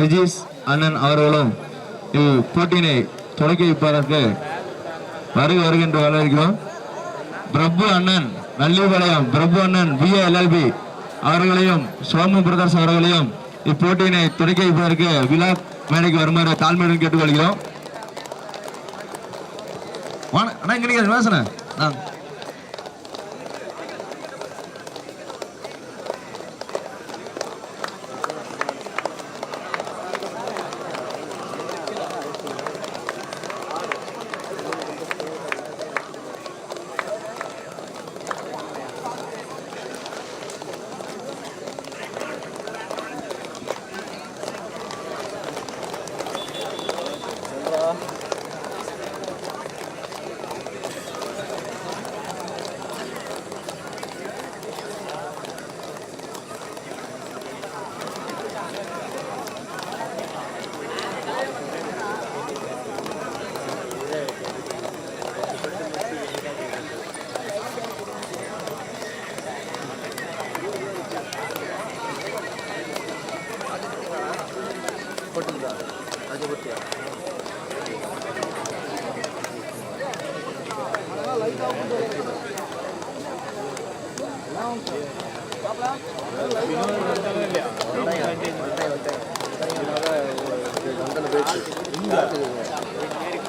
Regis அண்ணன் அவர்களும் இப்போட்டியினை தொடக்கி வைப்பதற்கு வருக வருகின்ற வரவேற்கிறோம் பிரபு அண்ணன் நல்லிபாளையம் பிரபு அண்ணன் பிஏஎல்எல்பி அவர்களையும் சோமு பிரதர்ஸ் அவர்களையும் இப்போட்டியினை தொடக்கி வைப்பதற்கு விழா மேடைக்கு வருமாறு தாழ்மையுடன் கேட்டுக்கொள்கிறோம். அண்ணா இங்க நீங்க பேசுனேன் நான்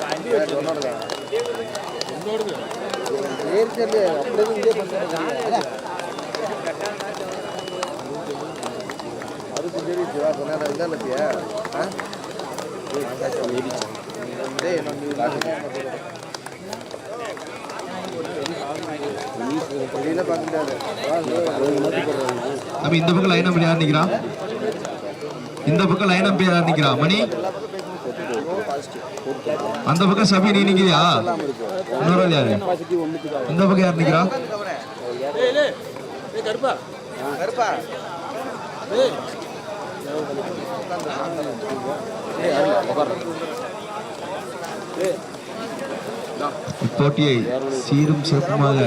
அப்படியே இங்கே பண்ணுறாங்க அதுக்கும் தெரியுதுவா கொஞ்ச நேரம் இதாக இல்லையா ஆ நம்ம இந்த பக்கம் லைன் நம்பர் யார் நிக்கிறா இந்த பக்கம் லைன் நம்பர் யார் நிக்கிறா மணி? அந்த பக்கம் சபி நீ நிக்கிறியா? இன்னொரு யாரு? இந்த பக்கம் யார் நிக்கிறா? இப்போட்டியை சீரும் சிறப்புமாக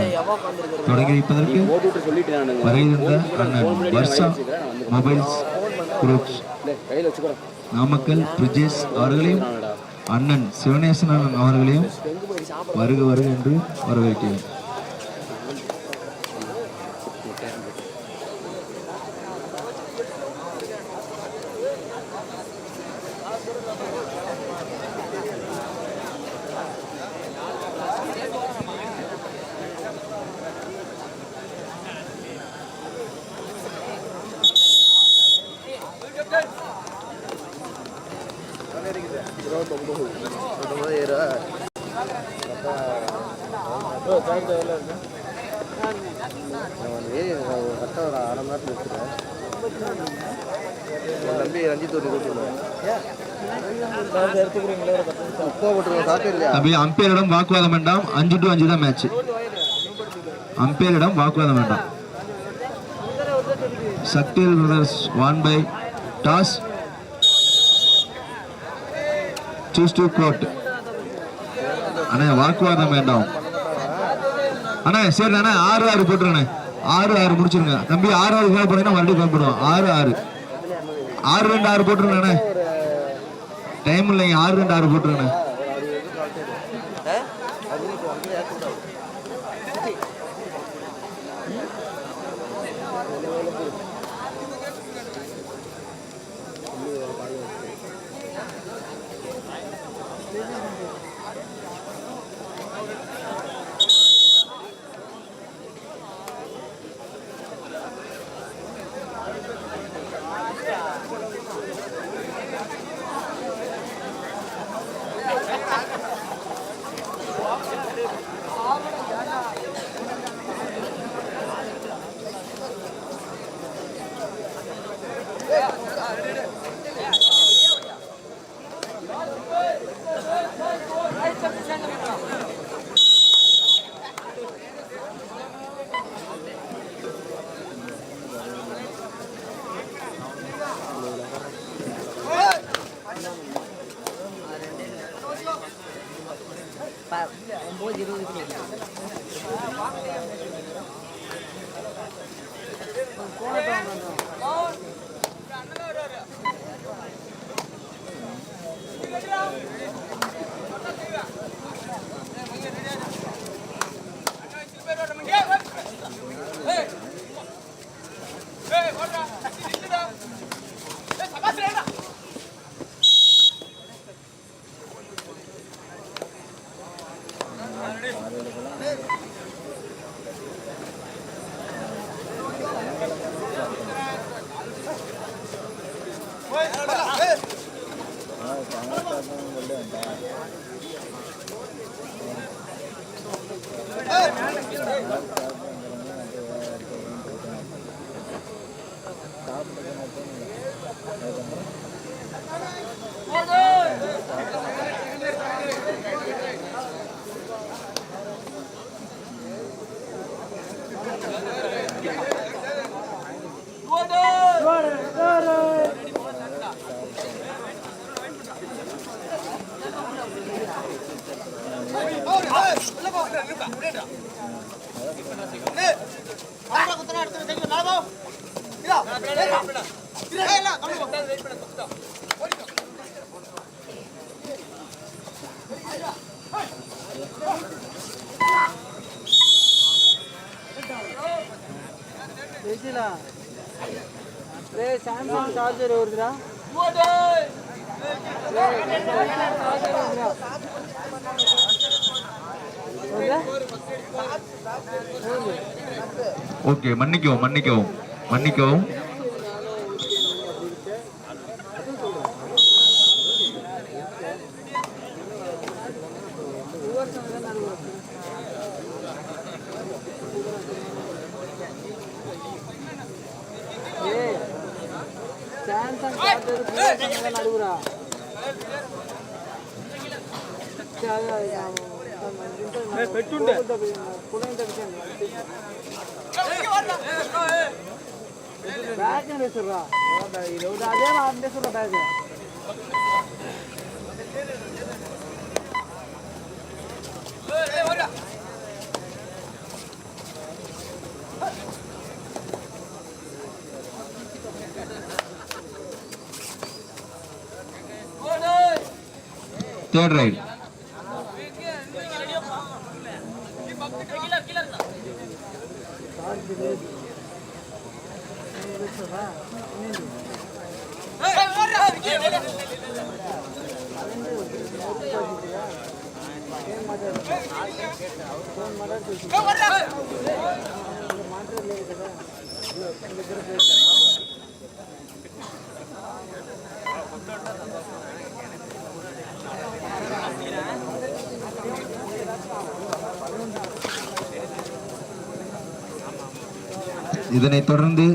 தொடங்கி வைப்பதற்கு வரையிருந்த அண்ணன் வர்ஷா மொபைல்ஸ் குரூப்ஸ். நாமக்கல் பிரிஜேஷ் அவர்களையும் அண்ணன் சிவனேசன் அண்ணன் அவர்களையும் வருக வருக என்று வரவேற்கிறேன். உப்பா அம்பையரிடம் வாக்குவாதம் வேண்டாம். அஞ்சு டு அஞ்சு தான் மேட்ச் அம்பையரிடம் வாக்குவாதம் வேண்டாம். Sakthivel brothers one by toss choose to court அண்ணே வாக்குவாதம் வேண்டாம். அண்ணே சரி அண்ணே ஆறு ஆறு போட்டுருண்ணே ஆறு ஆறு முடிச்சிருங்க. தம்பி ஆறு ஆறு கால் போனீங்கன்னா மறுபடியும் கால் பண்ணுவோம் ஆறு ஆறு. ஆறு ரெண்டு ஆறு போட்டுருங்க அண்ணே. டைம் இல்லைங்க ஆறு ரெண்டு ஆறு போட்டுருங்க வருதுடா ஓகே மன்னிக்கவும் மன்னிக்கவும் மன்னிக்கவும். দেড়শো টাকা Third ride. இதனைத் தொடர்ந்து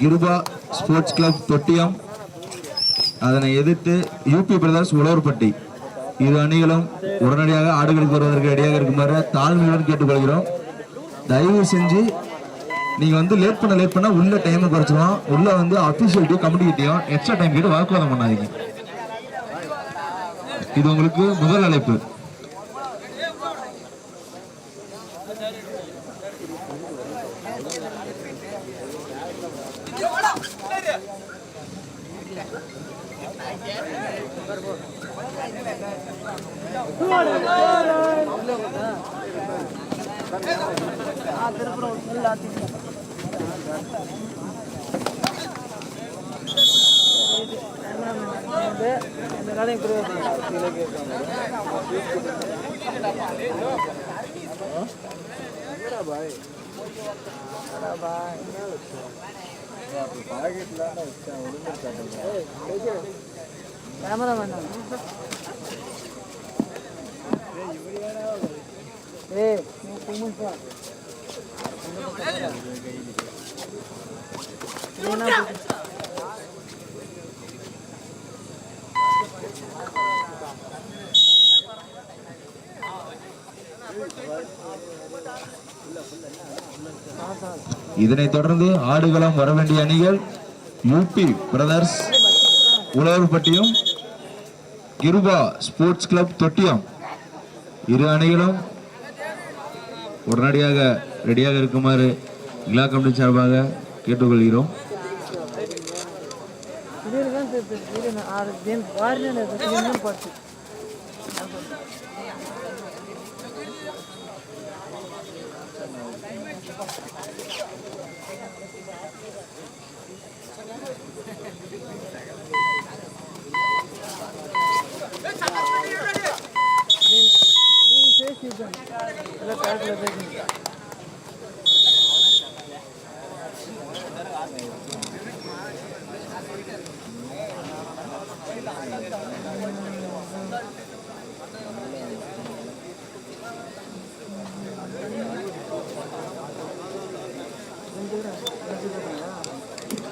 கிருபா ஸ்போர்ட்ஸ் கிளப் தொட்டியம் அதனை எதிர்த்து யூபி பிரதர்ஸ் உழவர்பட்டி. இரு அணிகளும் உடனடியாக ஆடுகளுக்கு வருவதற்கு ரெடியாக இருக்குமாறு தாழ்மையுடன் கேட்டுக்கொள்கிறோம். தயவு செஞ்சு நீங்கள் வந்து லேட் பண்ண லேட் பண்ணால் உள்ள டைமை குறைச்சிடும் உள்ள வந்து அபிஷியல்ட்டையும் கமிட்டிகிட்டையும் எக்ஸ்ட்ரா டைம் கேட்டு வாக்குவாதம் பண்ணாதீங்க. இது உங்களுக்கு முதல் அழைப்பு. திருப்புறம் ஃபுல்லாக இந்த கடையும் இதனைத் தொடர்ந்து ஆடுகளம் வர வேண்டிய அணிகள் யூபி பிரதர்ஸ் உழவர்பட்டியும் கிருபா ஸ்போர்ட்ஸ் கிளப் தொட்டியம். இரு அணிகளும் உடனடியாக ரெடியாக இருக்குமாறு இலா கமிட்டி சார்பாக கேட்டுக்கொள்கிறோம். ఇది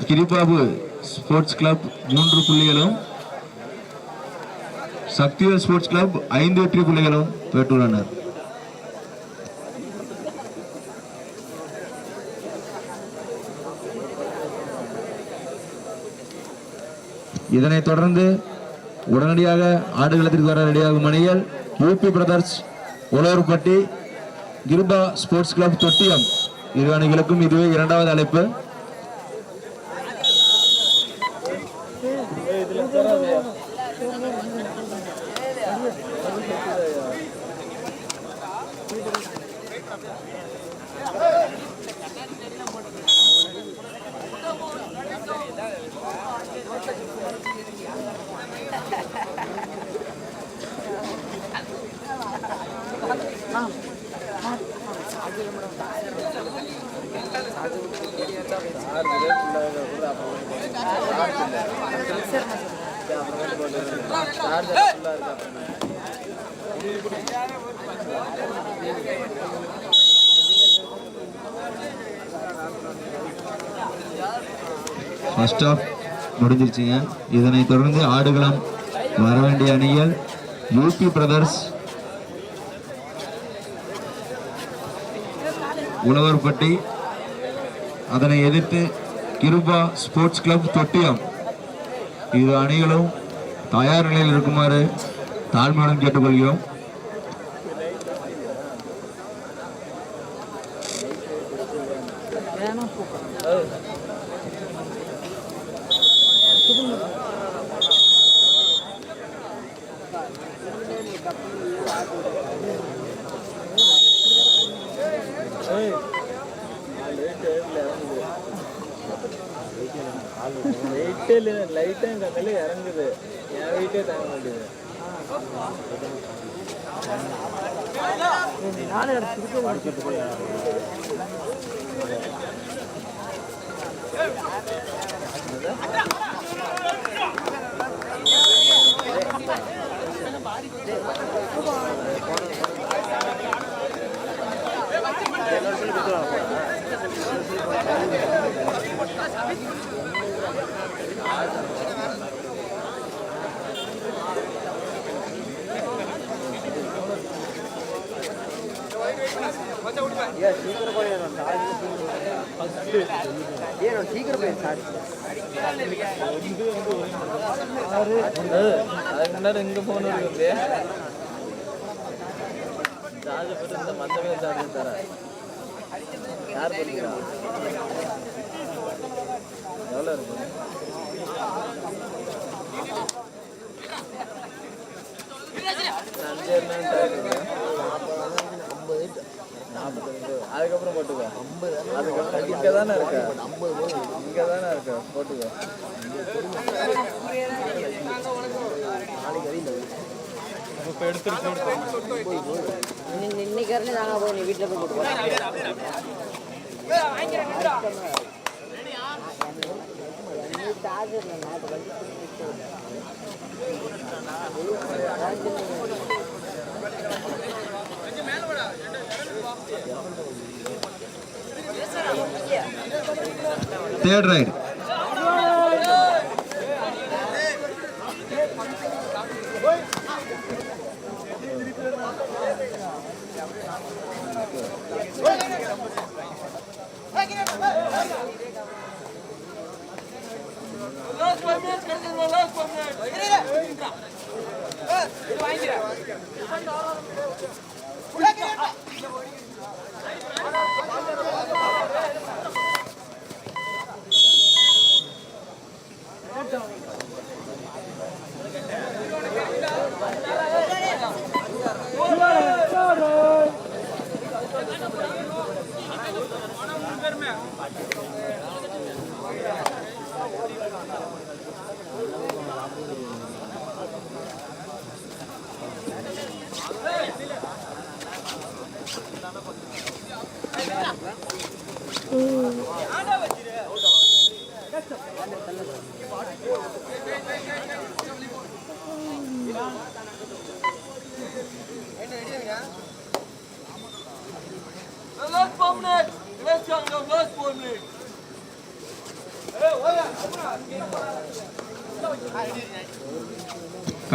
கிரிபாபு ஸ்போர்ட்ஸ் கிளப் மூன்று புள்ளிகளும் சக்திவேல் ஸ்போர்ட்ஸ் கிளப் ஐந்து வெற்றி புள்ளிகளும் பெற்றுள்ளனர். இதனைத் தொடர்ந்து உடனடியாக ஆடுகளத்திற்கு வர ரெடியாகும் அணிகள் UP brothers Uzhavarpatti Kiruba sports club Thottiyam இரு அணிகளுக்கும் இதுவே இரண்டாவது அழைப்பு. ஃபர்ஸ்ட் ஆஃப் முடிஞ்சிருச்சுங்க. இதனைத் தொடர்ந்து ஆடுகளம் வர வேண்டிய அணிகள் யூபி பிரதர்ஸ் உழவர்பட்டி அதனை எதிர்த்து கிருபா ஸ்போர்ட்ஸ் கிளப் தொட்டியம். இரு அணிகளும் தயார் நிலையில் இருக்குமாறு தாழ்மையுடன் கேட்டுக்கொள்கிறோம். லைட்டே இல்லை லைட்டே இந்த மேலே இறங்குது. என் வெயிட்டே தாங்க மாட்டேங்குது. நானே ஏன் சீக்கிரம் போய் ஏன் சீக்கிரம் போய் சாரி அதுக்கு முன்னாடி இங்கே ஃபோன் இருக்குது சார்ஜ் போட்டு மற்றவே சார்ஜ் தரேன். யார் பண்ணிக்கிறா எவ்வளோ இருக்கும் அதுக்கப்புறம் போட்டுக்கோ. அதுக்கப்புறம் இங்கே தானே இருக்க? இங்கே தானே இருக்க? போட்டுக்கோ. இன்னைக்கு இருந்து நாங்கள் போய் நீ வீட்டில் போய் போட்டு third raid Thank you. Minutes.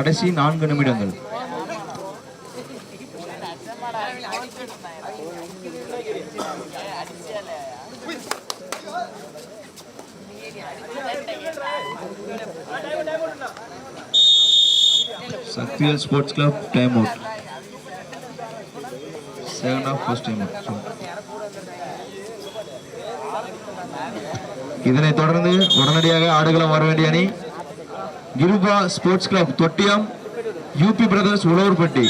கடைசி நான்கு நிமிடங்கள். Sakthivel sports club time out second half first time out இதனைத் தொடர்ந்து உடனடியாக ஆடுகளம் வர வேண்டிய அணி Kiruba sports club Thottiyam UP brothers Uzhavarpatti.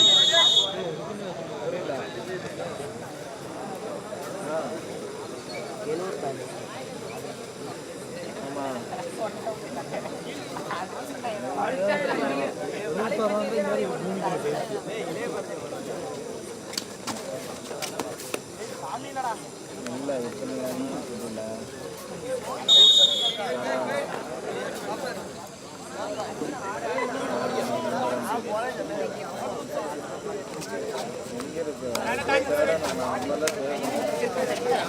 இல்ல எத்தனை தெரியல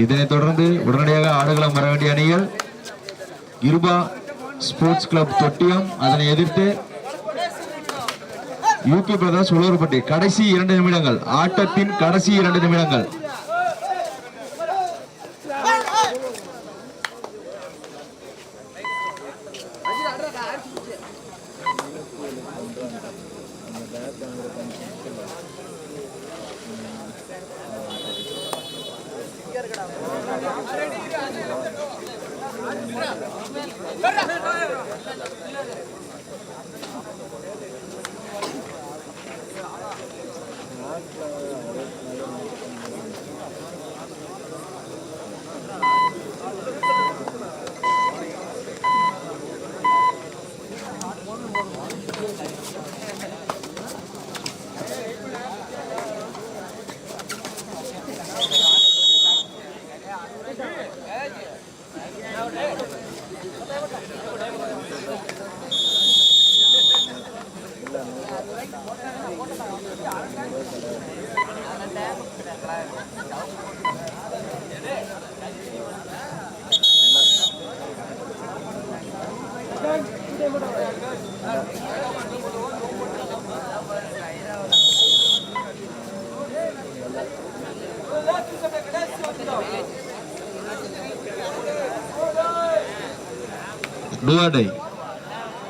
இதனைத் தொடர்ந்து உடனடியாக ஆடுகளம் வர வேண்டிய அணிகள் இருபா ஸ்போர்ட்ஸ் கிளப் தொட்டியம் அதனை எதிர்த்து யூபி பிரதர்ஸ் உழவர்பட்டி கடைசி இரண்டு நிமிடங்கள். ஆட்டத்தின் கடைசி இரண்டு நிமிடங்கள். do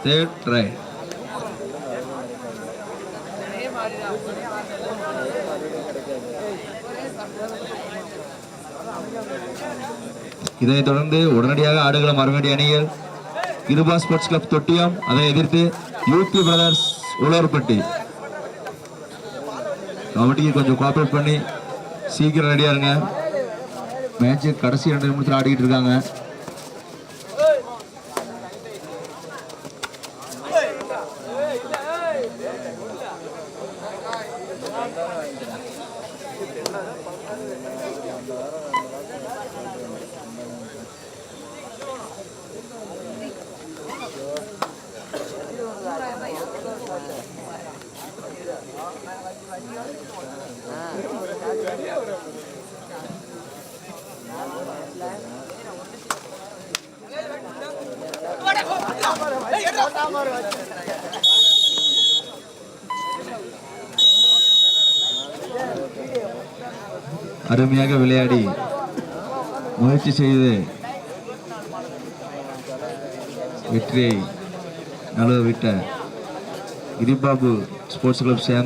third try. இதனைத் தொடர்ந்து உடனடியாக ஆடுகளம் அரங்கடி அணியில் கிருபா ஸ்போர்ட்ஸ் கிளப் தொட்டியம் அதை எதிர்த்து யூபி பிரதர்ஸ் உழவர்பட்டி கபடிக்கு கொஞ்சம் கோஆப்ரேட் பண்ணி சீக்கிரம் ரெடியாக இருங்க. மேட்ச் கடைசி ரெண்டு நிமிஷத்தில் ஆடிக்கிட்டு இருக்காங்க. அருமையாக விளையாடி முயற்சி செய்து வெற்றியை நழுவ விட்ட கிரிபாபு ஸ்போர்ட்ஸ் கிளப் சேர்ந்த